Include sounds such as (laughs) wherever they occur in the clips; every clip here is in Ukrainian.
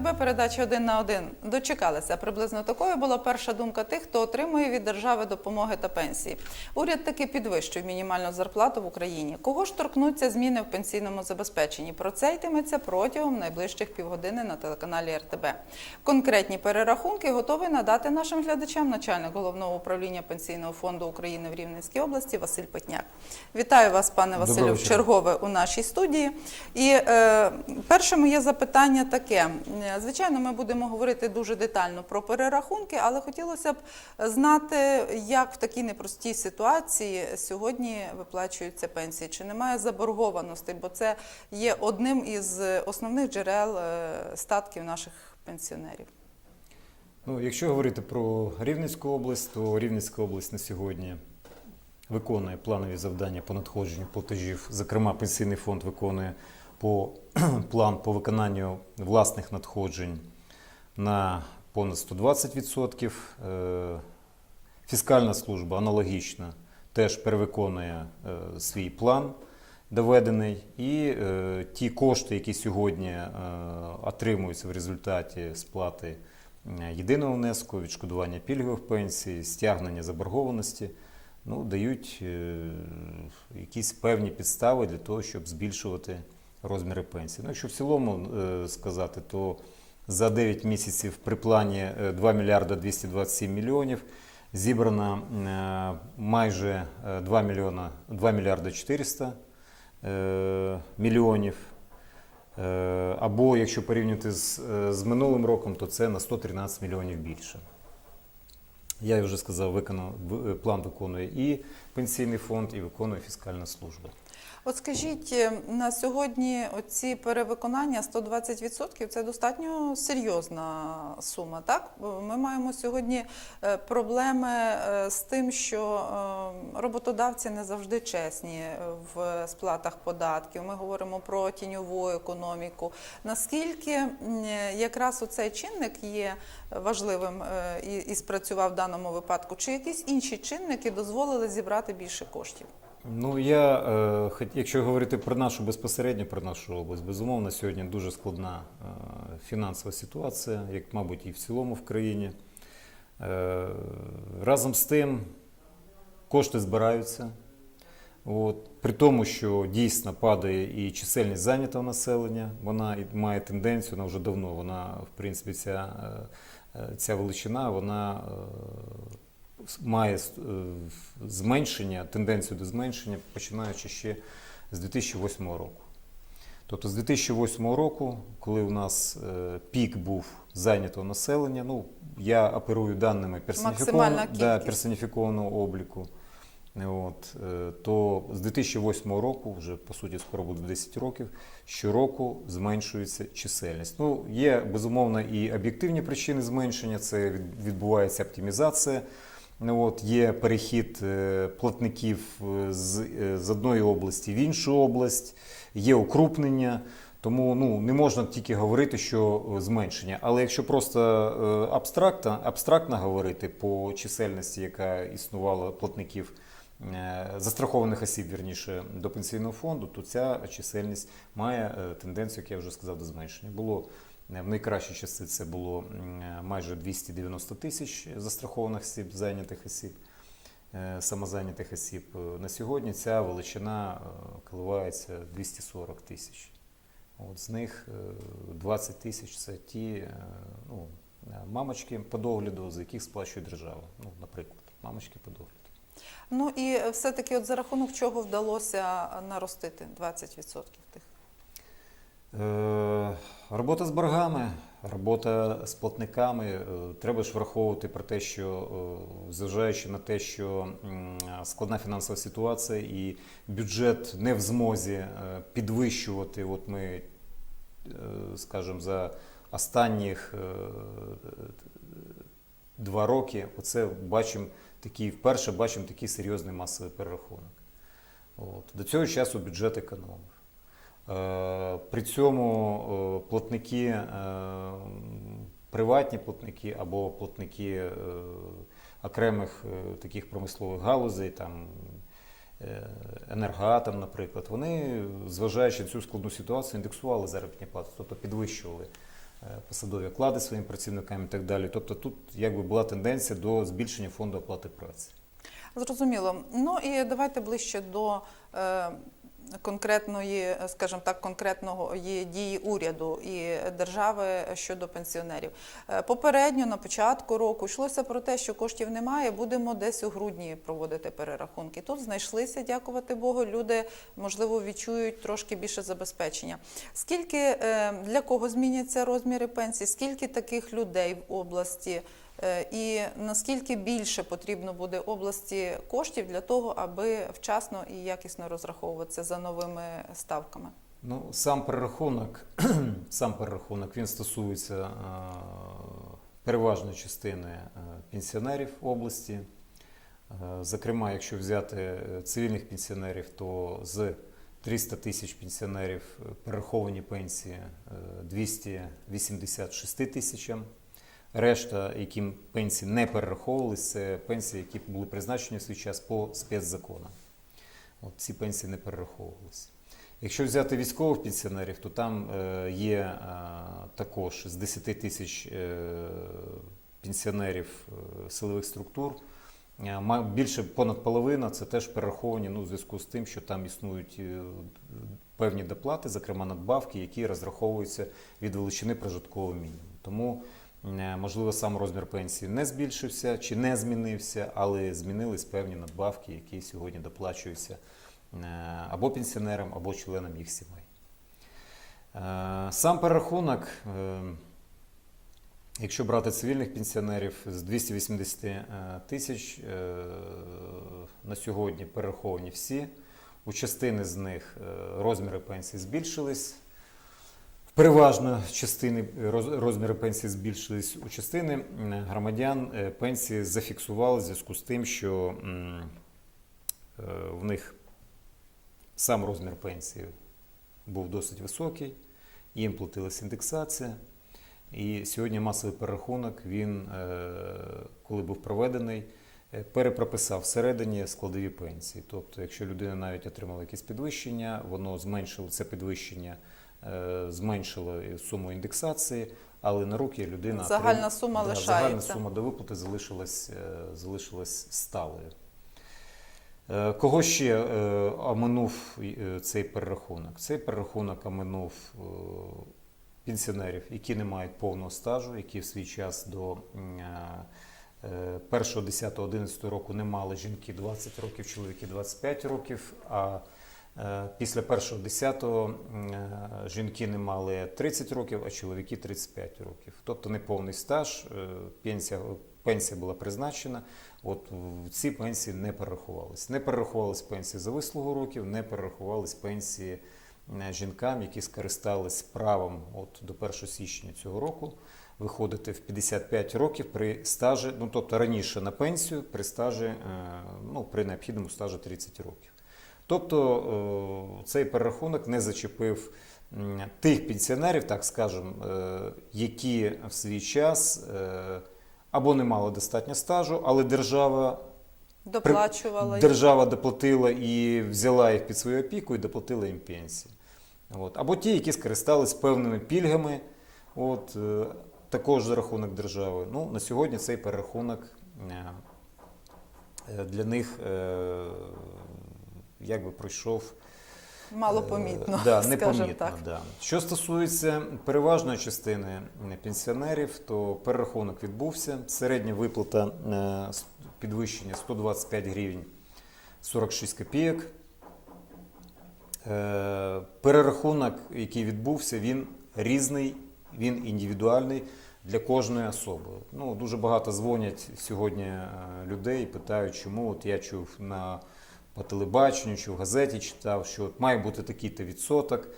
РТБ передача один на один. Дочекалися. Приблизно такою була перша думка тих, хто отримує від держави допомоги та пенсії. Уряд таки підвищує мінімальну зарплату в Україні. Кого ж торкнуться зміни в пенсійному забезпеченні? Про це йтиметься протягом найближчих півгодини на телеканалі РТБ. Конкретні перерахунки готовий надати нашим глядачам начальник головного управління пенсійного фонду України в Рівненській області Василь Петняк. Вітаю вас, пане Василю, в чергове у нашій студії. І е, перше моє запитання таке: Е, звичайно, ми будемо говорити дуже детально про перерахунки, але хотілося б знати, як в такій непростій ситуації сьогодні виплачуються пенсії. Чи немає заборгованостей, бо це є одним із основних джерел е, статків наших пенсіонерів. Ну, якщо говорити про Рівненську область, то Рівненська область на сьогодні виконує планові завдання по надходженню платежів. Зокрема, пенсійний фонд виконує по (clears throat) план по виконанню власних надходжень на понад 120%. Е, Фіскальна служба аналогічно теж перевиконує е, свій план доведений, і е, ті кошти, які сьогодні отримуються в результаті сплати єдиного внеску, відшкодування пільгових пенсій, стягнення заборгованості, ну, дають якісь певні підстави для того, щоб збільшувати розміри пенсій. Ну, якщо в цілому сказати, то за 9 місяців при плані е, 2 мільярда 227 мільйонів зібрано е, майже е, 2, мільйона, 2 мільярда 400 е, мільйонів. Е, Або якщо порівняти з, е, з минулим роком, то це на 113 мільйонів більше. Я вже сказав, виконав, план виконує і пенсійний фонд, і виконує фіскальна служба. От скажіть, е, на сьогодні оці перевиконання 120% – це достатньо серйозна сума, так? Ми маємо сьогодні е, проблеми е, з тим, що роботодавці не завжди чесні в сплатах податків. Ми говоримо про тіньову економіку. Наскільки якраз оцей чинник є важливим і спрацював в даному випадку? Чи якісь інші чинники дозволили зібрати більше коштів? Ну я е, якщо говорити про нашу безпосередньо про нашу область, безумовно, сьогодні дуже складна е, фінансова ситуація, як, мабуть, і в цілому в країні. Е, разом з тим кошти збираються. От, при тому, що дійсно падає і чисельність зайнятого населення, вона має тенденцію, вона вже давно, вона, в принципі, ця, е, ця величина, вона має е, зменшення, тенденцію до зменшення, починаючи ще з 2008 року. Тобто з 2008 року, коли у нас е, пік був зайнятого населення, ну я оперую даними персоніфікованого, да, персоніфікованого обліку. От, е, то з 2008 року, вже по суті скоро буде 10 років, щороку зменшується чисельність. Ну, є безумовно і об'єктивні причини зменшення, це відбувається оптимізація. Ну, от, є перехід е, платників е, з, е, з одної області в іншу область, є укрупнення. Тому ну, не можна тільки говорити, що зменшення. Але якщо просто абстрактно, абстрактно говорити по чисельності, яка існувала платників застрахованих осіб, вірніше, до пенсійного фонду, то ця чисельність має тенденцію, як я вже сказав, до зменшення. Було в найкращі часи це було майже 290 тисяч застрахованих осіб, зайнятих осіб, е, самозайнятих осіб. Е, На сьогодні ця величина е, коливається 240 тисяч. От з них е, 20 тисяч це ті ну, мамочки по догляду, за яких сплачує держава. Ну, наприклад, мамочки по догляду. Ну і все-таки, от за рахунок чого вдалося наростити 20% тих? Е, Робота з боргами, робота з платниками. Е, Треба ж враховувати про те, що е, зважаючи на те, що складна фінансова ситуація і бюджет не в змозі підвищувати. От ми, скажімо, за останніх два роки, оце бачимо такий, вперше бачимо такий серйозний масовий перерахунок. От. До цього часу бюджет економив. Е, При цьому е, платники, е, приватні платники або платники окремих таких промислових галузей, там, енергоатом, наприклад, вони, зважаючи на цю складну ситуацію, індексували заробітні плати, тобто підвищували посадові оклади своїм працівникам і так далі. Тобто тут якби була тенденція до збільшення фонду оплати праці. Зрозуміло. Ну і давайте ближче до конкретної, скажімо так, конкретного дії уряду і держави щодо пенсіонерів. Е, Попередньо на початку року йшлося про те, що коштів немає. Будемо десь у грудні проводити перерахунки. Тут знайшлися, дякувати Богу. Люди можливо відчують трошки більше забезпечення. Скільки е, для кого зміняться розміри пенсій? Скільки таких людей в області? Е, І наскільки більше потрібно буде області коштів для того, аби вчасно і якісно розраховуватися за новими ставками? Ну, сам перерахунок, (clears throat) сам перерахунок він стосується е, переважної частини е, пенсіонерів області. Зокрема, якщо взяти цивільних пенсіонерів, то з 300 тисяч пенсіонерів перераховані пенсії е, 286 тисячам. Решта, яким пенсії не перераховувалися, це пенсії, які були призначені в свій час по спецзаконам. От ці пенсії не перераховувалися. Якщо взяти військових пенсіонерів, то там е, є е, також з 10 тисяч е, пенсіонерів силових структур. Більше понад половина це теж перераховані ну, у зв'язку з тим, що там існують певні доплати, зокрема надбавки, які розраховуються від величини прожиткового мінімуму. Тому, можливо, сам розмір пенсії не збільшився чи не змінився, але змінились певні надбавки, які сьогодні доплачуються е, або пенсіонерам, або членам їх сімей. Е, Сам перерахунок, е, якщо брати цивільних пенсіонерів з 280 е, тисяч, е, на сьогодні перераховані всі. У частини з них е, розміри пенсій збільшились. Переважно частини роз- розміри пенсії збільшились. У частини громадян е, пенсії зафіксували в зв'язку з тим, що е, в них сам розмір пенсії був досить високий, їм платилась індексація. І сьогодні масовий перерахунок, він, е, коли був проведений, е, перепрописав всередині складові пенсії. Тобто, якщо людина навіть отримала якесь підвищення, воно зменшило це підвищення, е, зменшило суму індексації, але на руки людина Загальна отрим- сума Да, лишається. Загальна сума до виплати залишилась, е, залишилась сталою. Е, Кого ще оминув цей перерахунок? Цей перерахунок оминув пенсіонерів, які не мають повного стажу, які в свій час до м, е, 1, 10, 11 року не мали жінки 20 років, чоловіки 25 років, а після 1, 10 м, е, жінки не мали 30 років, а чоловіки 35 років. Тобто неповний стаж, е, пенсія, пенсія була призначена. От ці пенсії не перерахувались. Не перерахувались пенсії за вислугу років, не перерахувались пенсії е, жінкам, які скористались правом от до 1 січня цього року виходити в 55 років при стажі, ну тобто раніше на пенсію при стажі, е, ну при необхідному стажі 30 років. Тобто е, цей перерахунок не зачепив тих пенсіонерів, так скажемо, е, які в свій час е, або не мали достатньо стажу, але держава Доплачувала. Держава доплатила і взяла їх під свою опіку і доплатила їм пенсії. От. Або ті, які скористались певними пільгами, от, також за рахунок держави. Ну, на сьогодні цей перерахунок для них якби пройшов малопомітно, Е, да, (laughs) скажімо так. Да. Що стосується переважної частини пенсіонерів, то перерахунок відбувся. Середня виплата е, підвищення 125 гривень 46 копійок. Е, Перерахунок, який відбувся, він різний, він індивідуальний для кожної особи. Ну, дуже багато дзвонять сьогодні людей питають, чому от я чув на по телебаченню чи в газеті читав, що от має бути такий-то відсоток,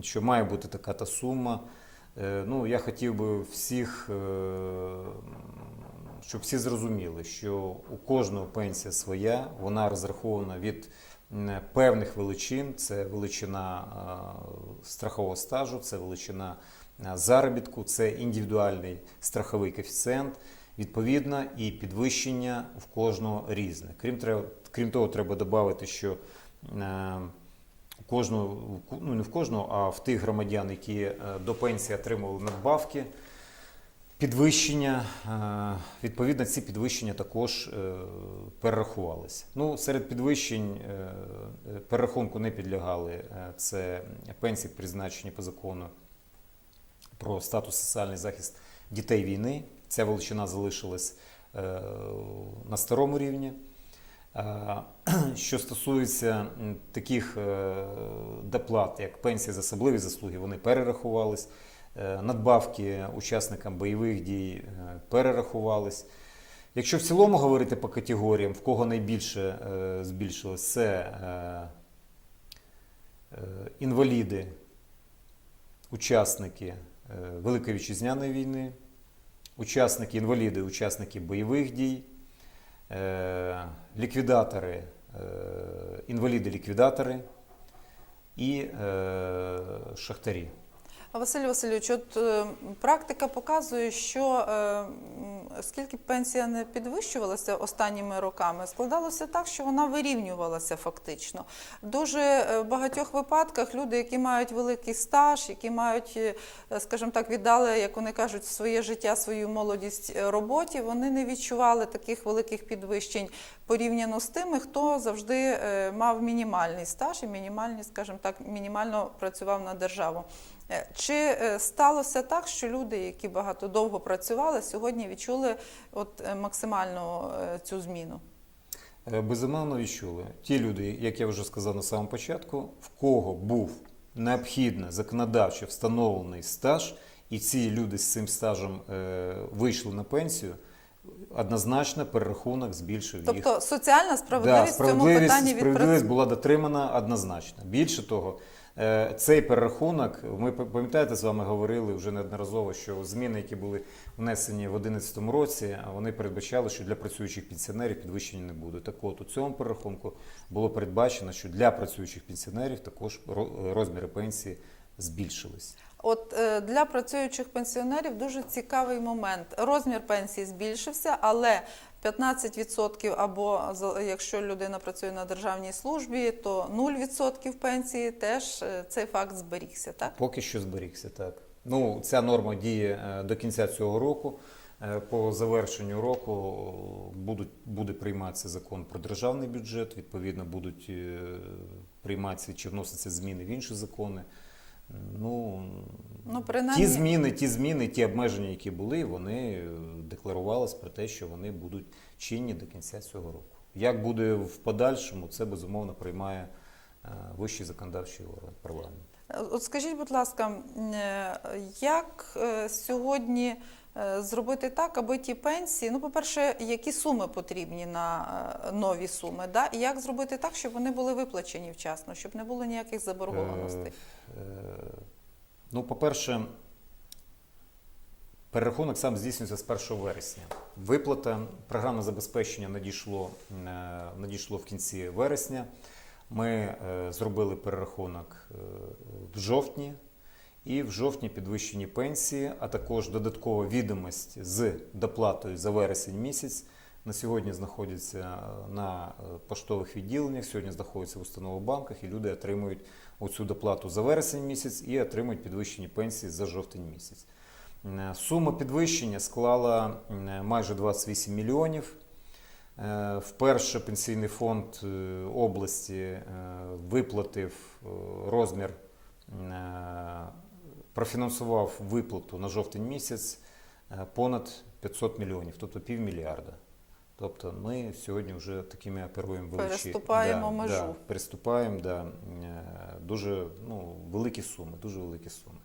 що має бути така-то сума. Е, Ну, я хотів би всіх, е, щоб всі зрозуміли, що у кожного пенсія своя, вона розрахована від певних величин. Це величина е, страхового стажу, це величина заробітку, це індивідуальний страховий коефіцієнт. Відповідно, і підвищення в кожного різне. Крім, тре- крім того, треба додати, що е, кожного, ну не в кожного, а в тих громадян, які е, до пенсії отримували надбавки, підвищення. е, Відповідно, ці підвищення також перерахувалися. Ну, серед підвищень перерахунку не підлягали. Це пенсії, призначені по закону про статус соціальний захист дітей війни. Ця величина залишилась е, на старому рівні. Е, (clears throat) Що стосується таких е, доплат, як пенсії за особливі заслуги, вони перерахувались. Надбавки учасникам бойових дій перерахувались. Якщо в цілому говорити по категоріям, в кого найбільше збільшилось, це інваліди, учасники Великої вітчизняної війни, учасники, інваліди, учасники бойових дій, е, ліквідатори, е, інваліди-ліквідатори і е, шахтарі. А Василь Васильович, от практика показує, що е, м, скільки пенсія не підвищувалася останніми роками, складалося так, що вона вирівнювалася фактично. Дуже е, багатьох випадках люди, які мають великий стаж, які мають, е, скажімо так, віддали, як вони кажуть, своє життя, свою молодість е, роботі, вони не відчували таких великих підвищень порівняно з тими, хто завжди мав мінімальний стаж і мінімальний, скажімо так, мінімально працював на державу. Е, Чи е, сталося так, що люди, які багато довго працювали, сьогодні відчули от е, максимальну е, цю зміну? Безумовно відчули. Ті люди, як я вже сказав на самому початку, в кого був необхідно законодавчо встановлений стаж, і ці люди з цим стажем вийшли на пенсію, однозначно перерахунок збільшив їх. Тобто соціальна справедливість Да, в цьому справедливість, питанні справедливість відпрацює. була дотримана однозначно. Більше того, цей перерахунок, ми пам'ятаєте, з вами говорили вже неодноразово, що зміни, які були внесені в 2011 році, вони передбачали, що для працюючих пенсіонерів підвищення не буде. Так от у цьому перерахунку було передбачено, що для працюючих пенсіонерів також ро- розміри пенсії збільшились. От е, для працюючих пенсіонерів дуже цікавий момент. Розмір пенсії збільшився, але 15% або якщо людина працює на державній службі, то 0% пенсії теж е, цей факт зберігся. Так Поки що зберігся, так. Ну, ця норма діє е, до кінця цього року. Е, По завершенню року будуть, буде прийматися закон про державний бюджет, відповідно, будуть прийматися чи вносяться зміни в інші закони. Ну, ну принаймні ті зміни, ті зміни, ті обмеження, які були, вони е, декларувалися про те, що вони будуть чинні до кінця цього року. Як буде в подальшому, це безумовно приймає е, вищий законодавчий орган парламент. От скажіть, будь ласка, е, як е, сьогодні е, зробити так, аби ті пенсії, ну, по-перше, які суми потрібні на е, нові суми, да? і як зробити так, щоб вони були виплачені вчасно, щоб не було ніяких заборгованостей? Е, е, Ну, по-перше, перерахунок сам здійснюється з 1 вересня. Виплата, програмне забезпечення надійшло, е, надійшло в кінці вересня. Ми е, зробили перерахунок е, в жовтні. І в жовтні підвищені пенсії, а також додаткова відомість з доплатою за вересень місяць. На сьогодні знаходяться е, на е, поштових відділеннях, сьогодні знаходяться в установах банках, і люди отримують оцю доплату за вересень місяць і отримують підвищені пенсії за жовтень місяць. Е, Сума підвищення склала майже 28 мільйонів. Вперше пенсійний фонд області виплатив розмір, профінансував виплату на жовтень місяць е, понад 500 мільйонів, тобто півмільярда. Тобто ми сьогодні вже такими оперуємо величі. Переступаємо да, межу. Да, переступаємо, да, е, дуже ну, великі суми, дуже великі суми.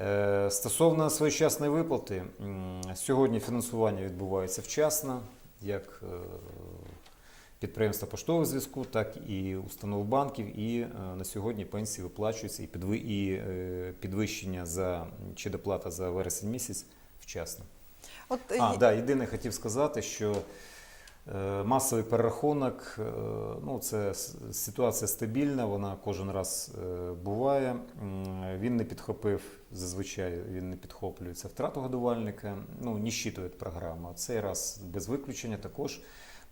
Е, Стосовно своєчасної виплати, сьогодні фінансування відбувається вчасно, як підприємства поштового зв'язку, так і установ банків. І е, на сьогодні пенсії виплачуються і і е, підвищення за чи доплата за вересень місяць вчасно. От, А, е, да, єдине хотів сказати, що е, масовий перерахунок, ну, це ситуація стабільна, вона кожен раз буває. Він не підхопив, зазвичай він не підхоплюється втрату годувальника, ну, не щитує програма. Цей раз без виключення також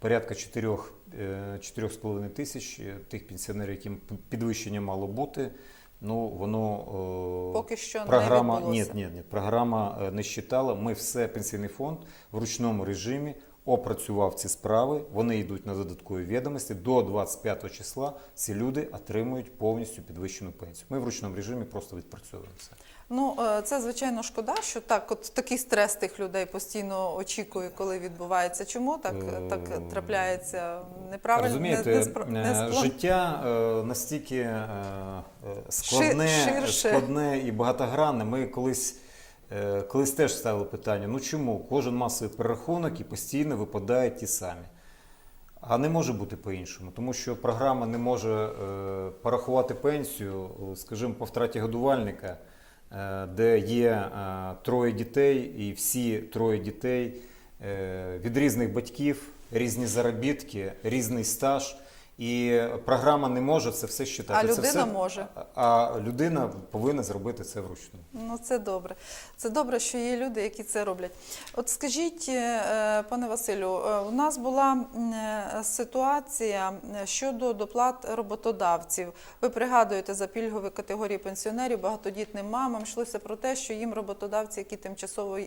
порядка 4, е, 4,5 тисяч е, тих пенсіонерів, яким підвищення мало бути. Ну, воно е, Поки що програма, не ні, ні, ні, програма не щитала. Ми все пенсійний фонд в ручному режимі опрацював ці справи. Вони йдуть на додаткові відомості. До 25 числа ці люди отримують повністю підвищену пенсію. Ми в ручному режимі просто відпрацьовуємо це. Ну, е, це звичайно шкода, що так, от такий стрес тих людей постійно очікує, коли відбувається. Чому так, Е, так трапляється неправильно? Розумієте, не, не, спро- не е, життя настільки складне, Шир- складне і багатогранне. Ми колись, колись теж ставили питання: ну чому кожен масовий перерахунок і постійно випадають ті самі? А не може бути по-іншому, тому що програма не може е, порахувати пенсію, скажімо, по втраті годувальника, де є е, троє дітей, і всі троє дітей е, від різних батьків, різні заробітки, різний стаж. І програма не може це все щитати. А Це все- може. А людина повинна зробити це вручну. Ну, це добре. Це добре, що є люди, які це роблять. От скажіть, е, пане Василю, е, у нас була е, ситуація щодо доплат роботодавців. Ви пригадуєте за пільгові категорії пенсіонерів, багатодітним мамам йшлося про те, що їм роботодавці, які тимчасово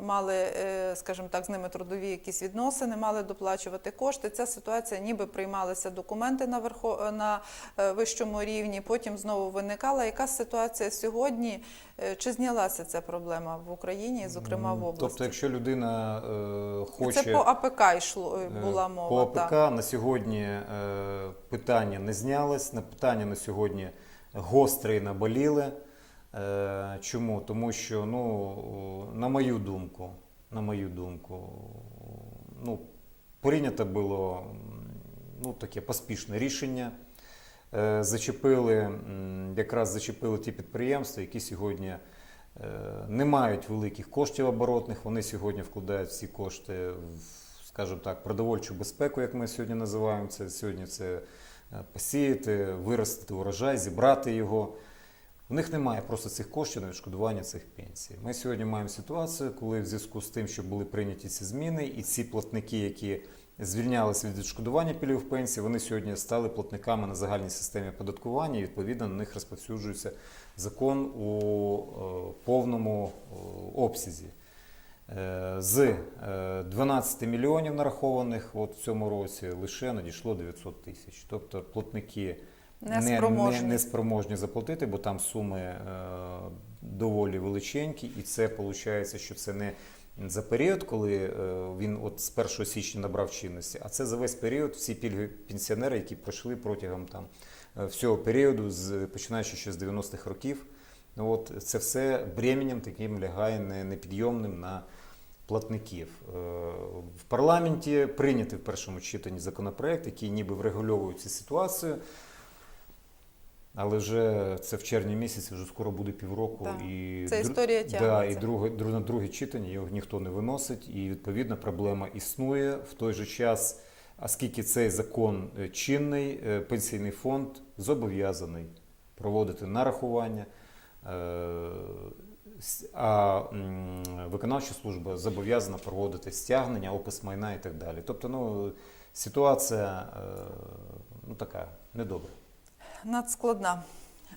мали, скажімо так, з ними трудові якісь відносини, мали доплачувати кошти. Ця ситуація ніби приймалися документи на верхо на е, вищому рівні, потім знову виникала. Яка ситуація сьогодні? Е, Чи знялася ця проблема в Україні, зокрема в області? Тобто, якщо людина е, хоче Це по АПК йшло е, була мова. По АПК так. на сьогодні е, питання не знялось, на питання на сьогодні гостре і наболіле. Е, Чому? Тому що, ну, на мою думку, на мою думку, ну, прийнято було ну, таке поспішне рішення. Е, Зачепили, якраз зачепили ті підприємства, які сьогодні е, не мають великих коштів оборотних. Вони сьогодні вкладають всі кошти в, скажімо так, продовольчу безпеку, як ми сьогодні називаємо це. Сьогодні це е, посіяти, виростити урожай, зібрати його. У них немає просто цих коштів на відшкодування цих пенсій. Ми сьогодні маємо ситуацію, коли в зв'язку з тим, що були прийняті ці зміни, і ці платники, які звільнялися від відшкодування пільгових пенсій, вони сьогодні стали платниками на загальній системі оподаткування, і відповідно на них розповсюджується закон у е, повному е, обсязі. Е, З е, 12 мільйонів нарахованих от в цьому році лише надійшло 900 тисяч. Тобто платники Неспроможні. не, не спроможні заплатити, бо там суми е, доволі величенькі, і це виходить, що це не за період, коли е, він от з 1 січня набрав чинності, а це за весь період всі пільги пенсіонери, які пройшли протягом там е, всього періоду, з починаючи ще з 90-х років. Ну, От це все бременем таким лягає не- непідйомним на платників. Е, В парламенті прийнятий в першому читанні законопроект, який ніби врегульовує цю ситуацію. Але вже це в червні місяці, вже скоро буде півроку. Так. І Це історія да, і друге, друге, на друге читання його ніхто не виносить, і відповідно проблема існує в той же час. Оскільки цей закон е, чинний, е, пенсійний фонд зобов'язаний проводити нарахування, е, а виконавча служба зобов'язана проводити стягнення, опис майна і так далі. Тобто, ну, ситуація ну, така недобра. Надскладна.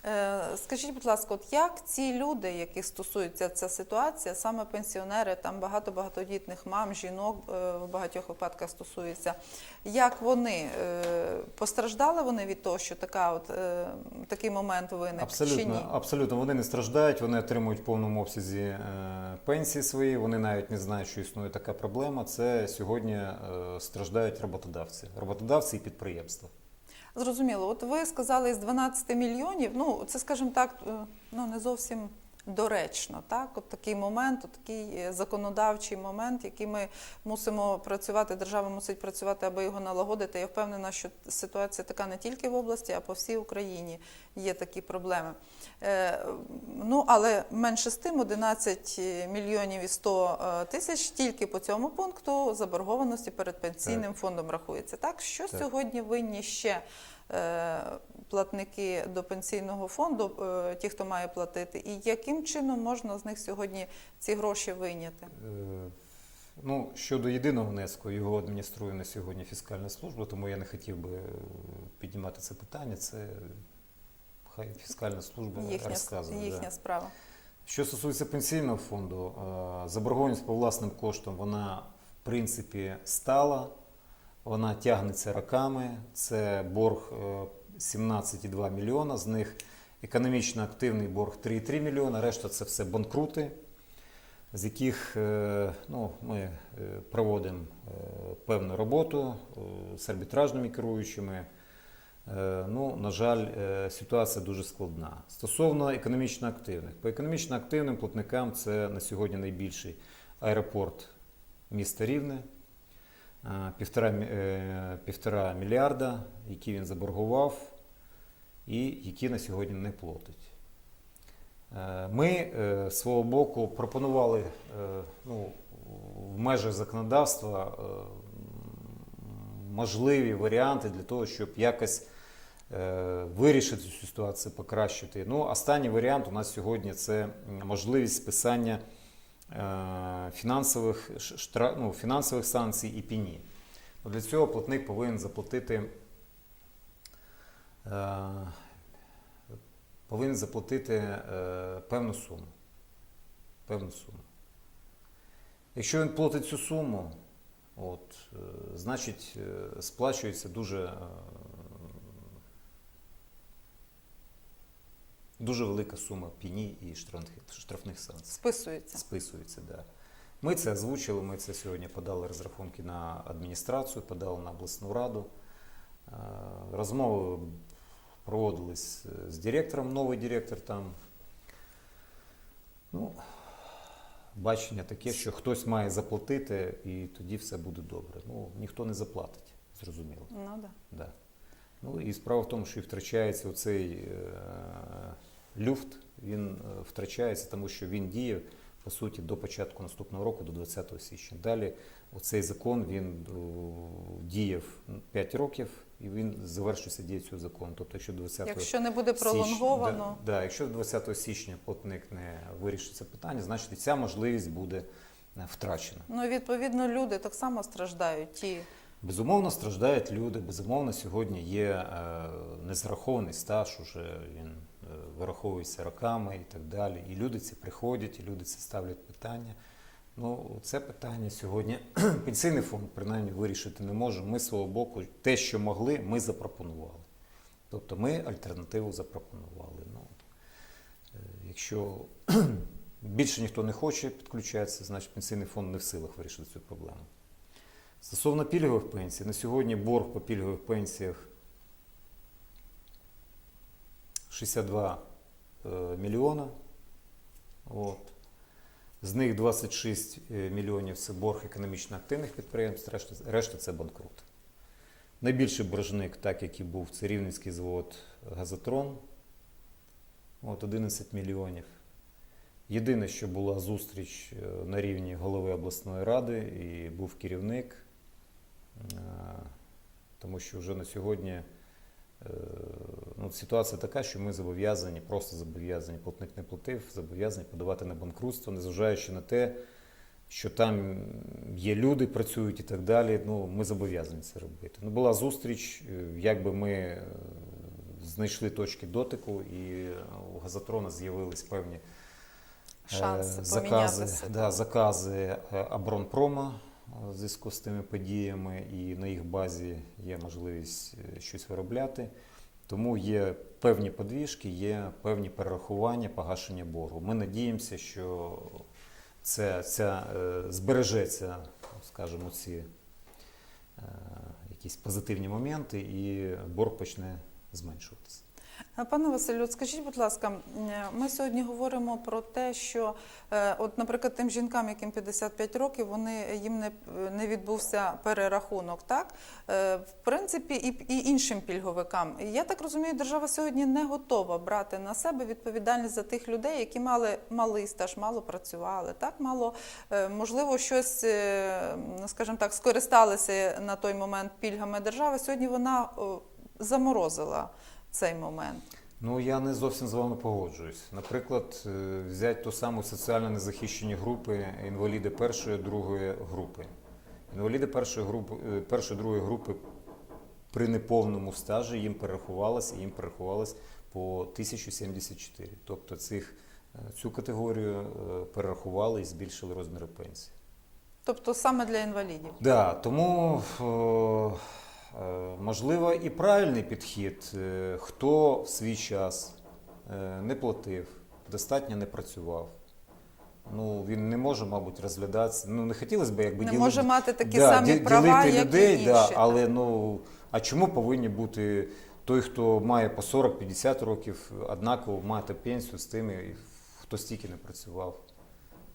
Е, Скажіть, будь ласка, от як ці люди, яких стосується ця ситуація, саме пенсіонери, там багато багатодітних мам, жінок е, в багатьох випадках стосується, як вони е, постраждали вони від того, що така от такий момент виник чи Абсолютно, ні? абсолютно. Вони не страждають, вони отримують в повному обсязі пенсії свої. Вони навіть не знають, що існує така проблема. Це сьогодні страждають роботодавці, роботодавці і підприємства. Зрозуміло. От ви сказали з 12 мільйонів. Ну це, скажімо так, е, ну не зовсім доречно. Так, от такий момент, от такий е, законодавчий момент, який ми мусимо працювати. Держава мусить працювати, аби його налагодити. Я впевнена, що ситуація така не тільки в області, а по всій Україні є такі проблеми. Е, Ну але менше з тим 11 мільйонів і 100 е, тисяч тільки по цьому пункту заборгованості перед пенсійним фондом рахується. Так що Так. сьогодні винні ще е, платники до пенсійного фонду, е, ті, хто має платити, і яким чином можна з них сьогодні ці гроші вийняти? Е, Ну, щодо єдиного внеску, його адмініструє на сьогодні фіскальна служба, тому я не хотів би е, піднімати це питання. Це хай фіскальна служба Їхня, розказує. да. справа. Що стосується пенсійного фонду, е, заборгованість по власним коштам, вона в принципі стала, вона тягнеться роками. Це борг е, 17,2 мільйона, з них економічно активний борг 3,3 мільйона, решта це все банкрути, з яких е, ну, ми е, проводимо е, певну роботу е, з арбітражними керуючими. Е, Ну, на жаль, е, ситуація дуже складна. Стосовно економічно активних, по економічно активним платникам це на сьогодні найбільший аеропорт міста Рівне, е, півтора, е, півтора мільярда, які він заборгував і які на сьогодні не платить. Е, Ми е, з свого боку пропонували ну, в межах законодавства можливі варіанти для того, щоб якось вирішити цю ситуацію, покращити. Ну, останній варіант у нас сьогодні це можливість списання фінансових, штра, ну, фінансових санкцій і пені. Ну, Для цього платник повинен заплатити. е, Повинен заплатити е, певну суму. Певну суму. Якщо він платить цю суму, от, е, значить е, сплачується дуже, дуже велика сума пені і штрафних, санкцій. Списується. Списується, да. Ми це озвучили, ми це сьогодні подали розрахунки на адміністрацію, подали на обласну раду. Е, Розмови проводились е, з директором, новий директор там. Ну, бачення таке, що хтось має заплатити, і тоді все буде добре. Ну, ніхто не заплатить, зрозуміло. Ну, да. Да. Ну і справа в тому, що і втрачається оцей е, люфт, він е, втрачається, тому що він діє по суті до початку наступного року, до 20 січня. Далі оцей закон він діяв 5 років і він завершується дія цього закону. Тобто, якщо 20 Якщо не буде пролонговано, Да, да, якщо до 20 січня платник не вирішить це питання, значить ця можливість буде е, втрачена. ну відповідно люди так само страждають. Ті Безумовно, страждають люди. Безумовно, сьогодні є е, незарахований стаж, уже він е, вираховується роками і так далі. І люди ці приходять, і люди це ставлять питання. Ну, це питання сьогодні (clears throat) пенсійний фонд принаймні вирішити не може. Ми з свого боку, те, що могли, ми запропонували. Тобто ми альтернативу запропонували. Ну, е, якщо (clears throat) більше ніхто не хоче підключатися, значить пенсійний фонд не в силах вирішити цю проблему. Стосовно пільгових пенсій, на сьогодні борг по пільгових пенсіях 62 е, мільйона. От. З них 26 мільйонів це борг економічно активних підприємств, решта, решта це банкрут. Найбільший боржник, так як і був, це Рівненський завод Газотрон. От 11 мільйонів. Єдине, що була зустріч е, на рівні голови обласної ради і був керівник, е, тому що вже на сьогодні е, ну, ситуація така, що ми зобов'язані, просто зобов'язані, платник не платив, зобов'язані подавати на банкрутство, незважаючи на те, що там є люди, працюють і так далі. Ну, ми зобов'язані це робити. Ну, була зустріч, е, якби ми е, знайшли точки дотику, і у газотрона з'явились певні шанси Е, закази, да, закази е, Оборонпрома е, зв'язку з тими подіями, і на їх базі є можливість е, щось виробляти. Тому є певні подвіжки, є певні перерахування, погашення боргу. Ми надіємося, що це, ця, е, збережеться, скажімо, ці е, якісь позитивні моменти, і борг почне зменшуватися. Е, Пане Василю, скажіть, будь ласка, е, ми сьогодні говоримо про те, що, е, от, наприклад, тим жінкам, яким 55 років, вони їм не, не відбувся перерахунок, так Е, в принципі, і, і іншим пільговикам. Я так розумію, держава сьогодні не готова брати на себе відповідальність за тих людей, які мали малий стаж, мало працювали, так мало е, можливо щось, е, скажімо так, скористалися на той момент пільгами держави. Сьогодні вона заморозила цей момент. Ну я не зовсім з вами погоджуюсь. Наприклад, е, взяти ту саму соціально незахищені групи інваліди першої, другої групи. Інваліди першої групи, е, першої, другої групи при неповному стажі їм перерахувалось, і їм перерахувалось по 1074. Тобто цих, е, цю категорію перерахували і збільшили розміри пенсії. Тобто саме для інвалідів. Да, тому о, можливо і правильний підхід, е, хто в свій час е, не платив, достатньо не працював. Ну, він не може, мабуть, розглядатися. Ну, не хотілося б, якби Не діли- може мати такі да, самі права, ділити як людей, і інші. да, так. але ну, а чому повинні бути той, хто має по 40-50 років, однаково мати пенсію з тими, хто стільки не працював?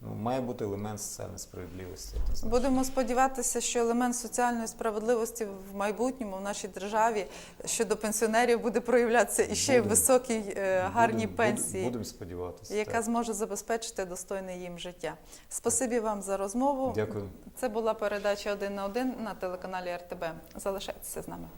Ну, має бути елемент соціальної справедливості. Будемо сподіватися, що елемент соціальної справедливості в майбутньому в нашій державі щодо пенсіонерів буде проявлятися і ще й високій е, гарній Будем- пенсії, Будемо сподіватися. яка так. зможе забезпечити достойне їм життя. Спасибі вам за розмову. Дякую. Це була передача один на один на телеканалі РТБ. Залишайтеся з нами.